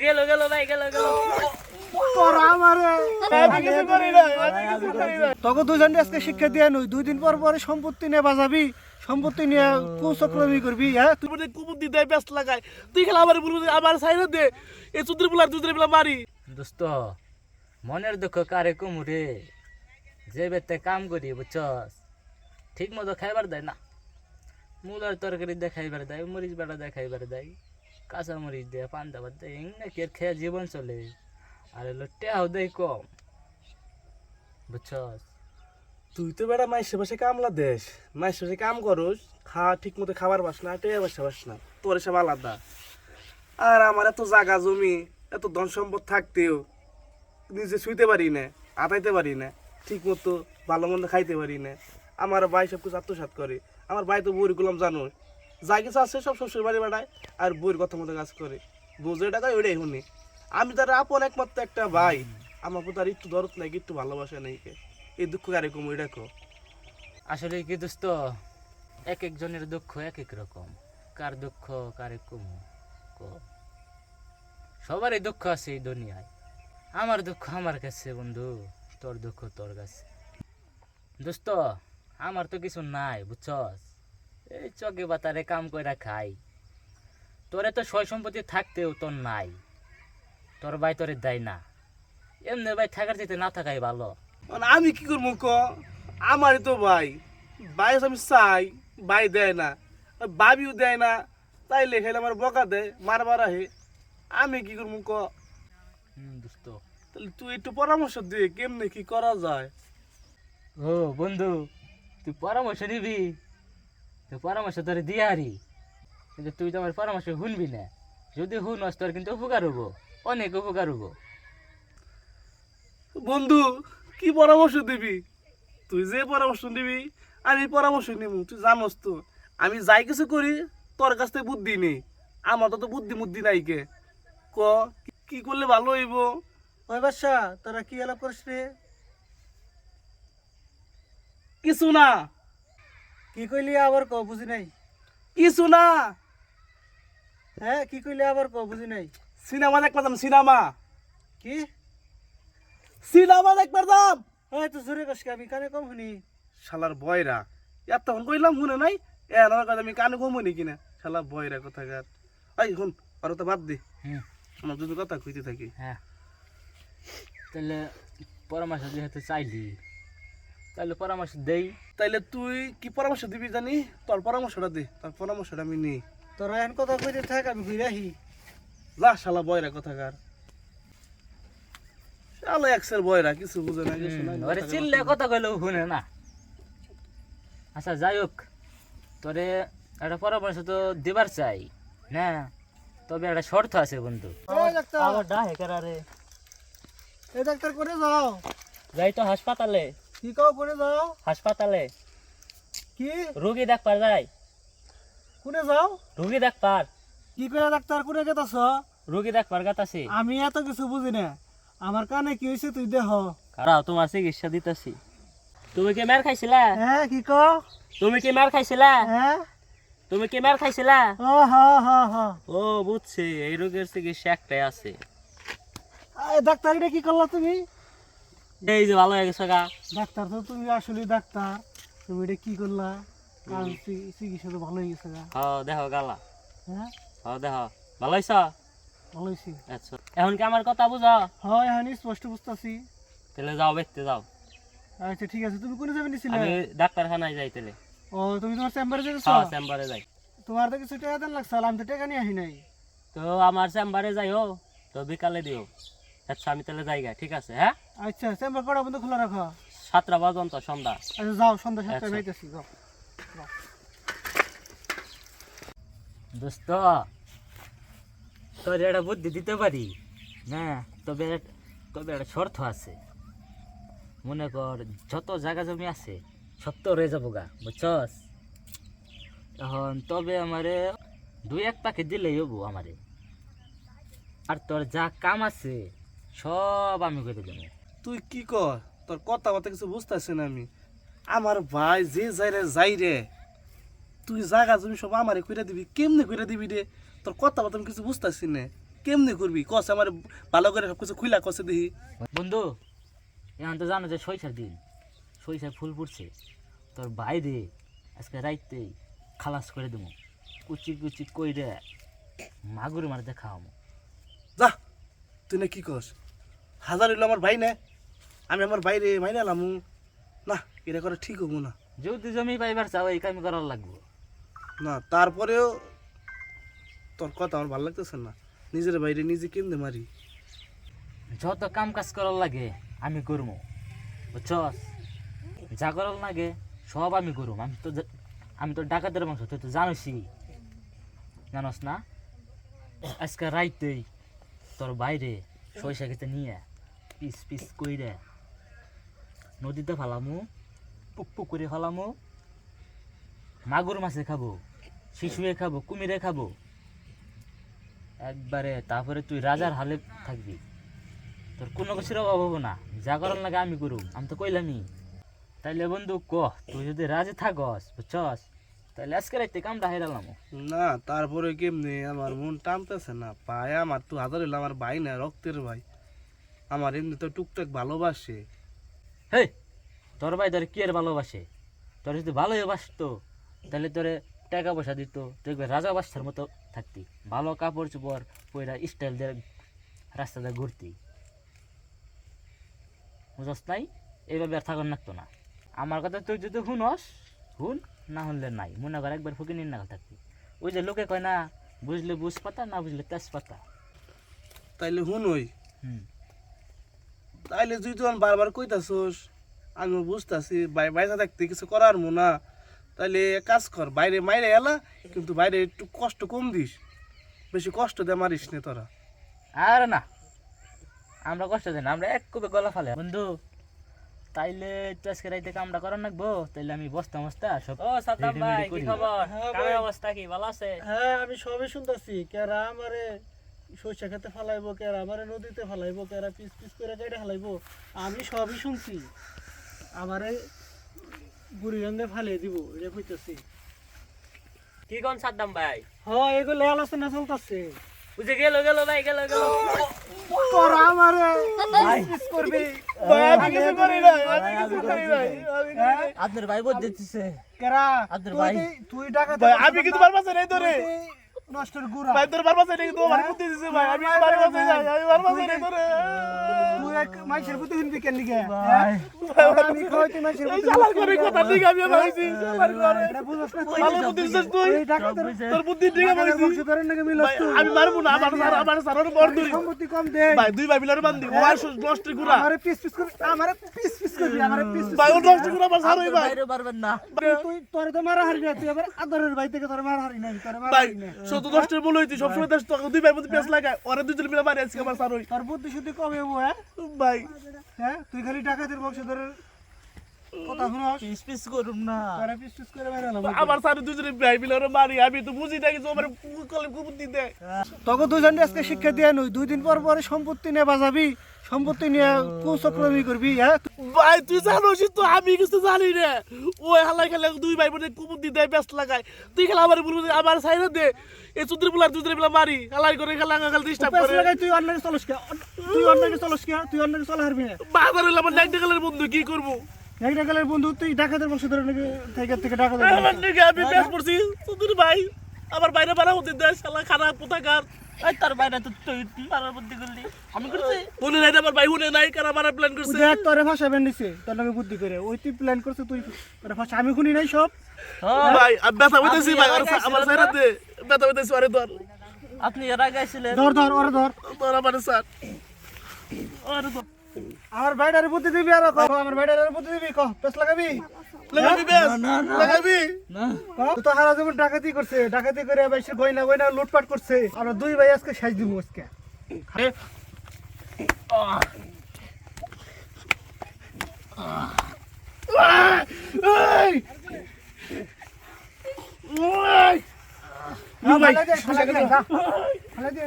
গেল গেল ভাই গেল গেল। তোকে দুজন আজকে শিক্ষা দিয়ে নই দুই দিন পর পরে সম্পত্তি নিয়ে বাজাবি সম্পত্তি নিয়ে কুচক্রমি করবি হ্যাঁ? তুই বলে কুকুর দিয়ে ব্যস্ত লাগায়। তুই খেলা আমার বলবি আমার সাইড দে। এই চুদ্র বুলার চুদ্র বুলা মারি। দোস্ত মনের দুঃখ কারে কুমুরে যে বেতে কাম করি বুঝছস? ঠিক মতো খাইবার দেয় না। মূলার তরকারি দেখাইবার দেয় মরিচ বাটা দেখাইবার দেয়। কাঁচা মরিচ দেয় পান দাবার দেয় এমনি কে খেয়ে জীবন চলে আর এলো টেহাও দেয় কম। বুঝছস? তুই তো বেড়া মাইসে বসে কামলা দেশ মাইসে বসে কাম করস খাওয়া ঠিক মতো খাবার পাস না টেয়া বসে পাস না। তোর এসব আলাদা। আর আমার এত জায়গা জমি, এত ধন সম্পদ থাকতেও নিজে শুইতে পারি না আতাইতে পারি না ঠিক মতো ভালো মন্দ খাইতে পারি না। আমার ভাই সব কিছু আত্মসাত করে। আমার ভাই তো বইয়ের গুলাম জানো যা কিছু আছে সব শ্বশুর বাড়ি বেড়ায় আর বইয়ের কথা মতো কাজ করে। বুঝে টাকায় ওইটাই শুনি। আমি তার আপন একমাত্র একটা ভাই। আমার আর একটু দরদ নাই, একটু ভালোবাসা নাই এই দুঃখ কারে ওইটা কো। আসলে কি দোস্ত, এক একজনের দুঃখ এক এক রকম। কার দুঃখ কারে কম সবারই দুঃখ আছে এই দুনিয়ায়। আমার দুঃখ আমার কাছে বন্ধু, তোর দুঃখ তোর কাছে। দোস্ত, আমার তো কিছু নাই, বুঝছস? এই চকে বাতারে কাম কইরা খাই। তোরে তো সয় সম্পত্তি থাকতেও তোর নাই। তোর ভাই তোরে দেয় না। এমনি ভাই থাকার যেতে না থাকাই ভালো। মানে আমি কি করব ক? আমারই তো ভাই। ভাই আমি চাই ভাই দেয় না। বাবিও দেয় না। তাই লেখাইলে আমার বকা দেয় মারবার আহে আমি কি করব ক? দোস্ত তাহলে তুই একটু পরামর্শ দিয়ে কেমনে কি করা যায়? ও বন্ধু তুই পরামর্শ নিবি? পরামর্শ তোরে দিয়ে হারি কিন্তু তুই তো আমার পরামর্শ শুনবি না। যদি শুনস, তোর কিন্তু উপকার হব। অনেক উপকার হব। বন্ধু, কি পরামর্শ দিবি? তুই যে পরামর্শ দিবি আমি পরামর্শ নিব। তুই জানোস তো, আমি যাই কিছু করি, তোর কাছ থেকে বুদ্ধি নেই। আমার তো বুদ্ধি মুদ্ধি নাই কে, ক কি করলে ভালো হইব? ওই বাচ্চা, তোরা কি আলাপ করিস রে? কিছু না। কি কইলি আবার ক বুঝি নাই? কিছু না। হ্যাঁ কি কইলি আবার ক বুঝি নাই? সিনেমা দেখবার দাম সিনেমা। কি? সিনেমা দেখবার দাম ওই তো জোরে কস আমি কানে কম শুনি। শালার বয়রা। এতক্ষণ কইলাম শুনে নাই? এ আমার কথা আমি কানে কম শুনি কিনা। শালা বয়রা কোথাকার। এই শুন আর তো বাদ দে। হুম। আমার যদি কথা কইতে থাকি। হ্যাঁ। তাহলে পরামর্শ যেহেতু চাইলি। তাহলে পরামর্শ দেই। তাইলে তুই কি পরামর্শ দিবি জানি? তোর পরামর্শটা দে তোর পরামর্শটা আমি নেই। তোরা এখন কথা কইতে থাক আমি ঘুরে আহি যা শালা বয়রা কোথাকার। শালা একসের বয়রা কিছু বুঝে না কিছু নাই ওরে চিনলে কথা। কইলেও শুনে না। আচ্ছা যাই হোক তোরে একটা পরামর্শ তো দিবার চাই না? তবে একটা শর্ত আছে বন্ধু। এই ডাক্তার। ডাহে রে? এই ডাক্তার করে যাও? যাই তো হাসপাতালে। কি কাও করে যাও? হাসপাতালে। কি? রুগী দেখবার যাই কোনে যাও? রুগী দেখবার। কি করে ডাক্তার করে গেতাছ? রুগী দেখবার গাতাছি। আমি এত কিছু বুঝি না। আমার কানে কি হয়েছে তুই দেহ কারাও তোমার চিকিৎসা দিতেছি। তুমি কি মার খাইছিলা? হ্যাঁ কি ক তুমি কি মার খাইছিলা? হ্যাঁ? তুমি কি মার খাইছিলা? ও হা হা হা। ও বুঝছি এই রোগের চিকিৎসা একটাই আছে। ডাক্তার এটা কি করলা তুমি? এই যে ভালো হয়ে গেছে গা। ডাক্তার তো তুমি আসলে ডাক্তার। তুমি এটা কি করলা? চি- চিকিৎসা তো ভালো হয়ে গেছে গা। দেখো গালা। হ্যাঁ? দেখো। ভালো ভালো আচ্ছা। এখন কি আমার কথা বুঝো? হয় এখন স্পষ্ট বুঝতেছি। তাহলে যাও দেখতে যাও। আচ্ছা ঠিক আছে। তুমি কোনে যাবে নিছিলে? আমি ডাক্তারখানায় যাই তাহলে। ও তুমি তোমার চেম্বারে যেতেছ হ্যাঁ চেম্বারে যাই। তোমার তো কিছু টাকা দেন লাগছে আমি তো টাকা নিয়ে আহি নাই। তো আমার চেম্বারে যাইও তো বিকালে দিও। আচ্ছা আমি তাহলে ঠিক আছে হ্যাঁ? আচ্ছা চেম্বার কটা বন্ধ খোলা রাখো। সাতটা সন্ধ্যা। আচ্ছা যাও সন্ধ্যা সাতটায় আচ্ছা। যাইতেছি যাও দোস্ত তোর একটা বুদ্ধি দিতে পারি? না তবে তবে একটা শর্ত আছে। মনে কর যত জায়গা জমি আছে সব তো রয়ে যাব গা বুঝছস? এখন তবে আমারে দুই এক পাখি দিলেই হব আমারে। আর তোর যা কাম আছে সব আমি করে দেবো তুই কি কর? তোর কথা বার্তা কিছু বুঝতেছি না আমি। আমার ভাই যে যাই রে যাই রে তুই জায়গা জমি সব আমারে কইরা দিবি কেমনে কইরা দিবি রে? তোর কথা আমি কিছু বুঝতেছি না। কেমনে করবি? কস আমার ভালো করে সব কিছু খুইলা কষে দেখি। বন্ধু এখন তো জানো যে সরিষার দিন। সরিষার ফুল ফুটছে। তোর ভাই বাইরে আজকে রাইতে খালাস করে দেবো। কুচি কুচি কইরে মাগুর মারতে খাওয়াবো। যা। তুই না কি কস? হাজার হইল আমার ভাই না আমি আমার বাইরে মাইনে এলাম। না এটা করা ঠিক হব না। যদি জমি পাইবার চাও এই কাম করার লাগবো। না তারপরেও তোর কথা আমার ভালো লাগতেছে না। নিজের বাইরে নিজে কেমনে মারি? যত কাম কাজ করার লাগে আমি করব বুঝছস? যা করার লাগে সব আমি করুম। আমি তো আমি তো ডাকাতের মাংস তুই তো জানোসই। জানোস না? আজকে রাইতেই তোর বাইরে সরিষা খেতে নিয়ে পিস পিস কইরে নদীতে ফালামু, পুক পুক করে ফালামু। মাগুর মাছে খাব, শিশুয়ে খাব, কুমিরে খাব। একবারে তারপরে তুই রাজার হালে থাকবি। তোর কোনো কিছুর অভাব হব না, যা করার লাগে আমি করুম। আমি তো কইলামই। তাইলে বন্ধু ক, তুই যদি রাজি থাকস, বুঝছস? তাহলে আজকে রাইতে কামটা হেরালাম না তারপরে কেমনে? আমার মন টানতেছে না পায় আমার তো হাজার হইল আমার ভাই না রক্তের ভাই। আমার এমনি তো টুকটাক ভালোবাসে। হে তোর ভাই তোর কি আর ভালোবাসে? তোর যদি ভালোই বাসতো তাহলে তোরে টাকা পয়সা দিত তুই একবার রাজা বাসার মতো থাকতি। ভালো কাপড় চোপড় পয়রা স্টাইল দিয়ে রাস্তা দিয়ে ঘুরতি। বুঝস নাই? এইভাবে আর থাকুন লাগতো না। আমার কথা তুই যদি শুনস শুন না শুনলে নাই। মনে কর একবার ফুকে নিন না থাকতি ওই যে লোকে কয় না বুঝলে বুঝ পাতা না বুঝলে তেজপাতা। তাইলে হুন ওই। হুম। তাইলে তুই তো বারবার কইতাছস আমি বুঝতাছি বাইরে থাকতে কিছু করার মো না। তাইলে কাজ কর বাইরে মাইরে এলা কিন্তু বাইরে একটু কষ্ট কম দিস। বেশি কষ্ট দে মারিস নে তোরা। আর না আমরা কষ্ট দিই না আমরা এক কবে গলা ফালে বন্ধু তাইলে তো আজকে রাইতে কামটা করার লাগবো? তাইলে আমি বস্তা মস্তা সব ও ready ভাই কি খবর? হ্যাঁ কামের অবস্থা কি? ভালো আছে? হ্যাঁ আমি সবই শুনতেছি। কেরা আমারে সরষে খেতে ফালাইবো কেরা আমারে নদীতে ফালাইবো কেরা পিস পিস করে কেটে ফালাইবো আমি সবই শুনছি। আমারে বুড়ি ফালিয়ে দিব এটা কইতেছি। কি কোন সাদ্দাম ভাই? হ্যাঁ এগুলো আলোচনা চলতেছে। বুঝে গেল গেল ভাই গেল গেল। তোরা আমারে পিস পিস করবি? আমি কিছু করি নাই আমি কিছু করি নাই হ্যাঁ? আপনার ভাই বোধ দিতেছে কেরা তুই ভাই। তুই টাকা ভাই আমি কিন্তু পারবাছে নাই তোরে নষ্টের গুড়া। ভাই তোর পারবাছে নাই কিন্তু আমার বুদ্ধি দিছে ভাই? আমি আমি তুই এক মাইশের বুদ্ধি কেন হ্যাঁ? আমি কই মাইশের বুদ্ধি শালার করে কথা ঠিক আমি ভাবছি শালার করে এটা বুঝছ না ভালো বুদ্ধি দিছিস তুই। তোর বুদ্ধি ঠিক আছে ডাকাতের বংশধরের নাকি মিলস ভাই তুই আমি মারবো না আমার স্যার আমার স্যারের বর ধরি। সম্পত্তি কম দে। ভাই দুই ভাই মিলারে বান্ধি। ওয়ার নষ্ট গুড়া। আমারে পিস পিস করবি আমারে পিস পিস করবি আমারে পিস পিস ভাই ও নষ্ট গুড়া আমার স্যার হই ভাই। বাইরে পারবেন না। তুই তোর তো মারা হারি না তুই আবার আদরের ভাই থেকে তোর মারা হারি নাই তোর মারা হারি না শত নষ্টের বলে হইতি সবসময় দেশ তোকে দুই ভাই মধ্যে পেস লাগায়। ওরা দুজন মিলে মারি আজকে আমার স্যার হই তোর বুদ্ধি শুদ্ধি কমে হ্যাঁ? ভাই। হ্যাঁ? তুই খালি বংশধরের না তোরা নাম আমার স্যার দুজনে ভাই মিলে মারি আমি তো বুঝি না আমার কলে বুদ্ধি দে তোকে দুজন আজকে শিক্ষা দিয়ে নই দুই দিন পর পরে সম্পত্তি নিয়ে বাজাবি সম্পত্তি নিয়ে কুচক্রমি করবি হ্যাঁ? ভাই তুই জানোস তো আমি কিছু জানি ওই হালাই খেলে দুই ভাই বোনে কুবুদ্ধি দেয় ব্যস্ত লাগায়। তুই খেলা আমার বলব আমার সাইডে দে। এই চুদ্রি বুলার দুজনে মিলে মারি হালাই করে খেলা খেলা ডিস্টার্ব করে। লাগাই তুই অন্যকে চলস কে? তুই অন্যকে চলস কে? তুই অন্যকে চলা হারবি না। বাজার হইলে আমার নাইট গেলের বন্ধু কি করব? একটা গেলের বন্ধু তুই ডাকাতের বংশধরের নাকি থেকে থেকে ডাকাতের আমার নাকি আমি বেশ ভাই আমার বাইরে বাড়া হতে দেয় শালা খারাপ পোতাকার এই তোর বাইরে তো তুই মারার বুদ্ধি করলি। আমি করছি। উনি নাই আমার ভাই উনি নাই কারা মারা প্ল্যান করছে? দেখ তোরে ভাষা তোর নাকি বুদ্ধি করে। ওই তুই প্ল্যান করছিস তুই তোর ভাষা আমি শুনি নাই সব। ভাই আমি ব্যথা হইতেছি ভাই আপনি আমার সাইডে ব্যথা হইতেছি আরে ধর। আপনি এর আগে আইছিলেন ধর ধর ওরে ধর। ধর আমার স্যার। আরে ধর। আমার ভাইটারে বুদ্ধি দিবি আর কহ আমার ভাইটারে বুদ্ধি দিবি কহ পেছ লাগাবি? লাগাবি বেশ লাগাবি? না। তো হারা যেমন ডাকাতি করছে ডাকাতি করে ভাই সে গয়না গয়না লুটপাট করছে। আর দুই ভাই আজকে সাইজ দিব আজকে। ভাই ফালাই দে ফালাই দে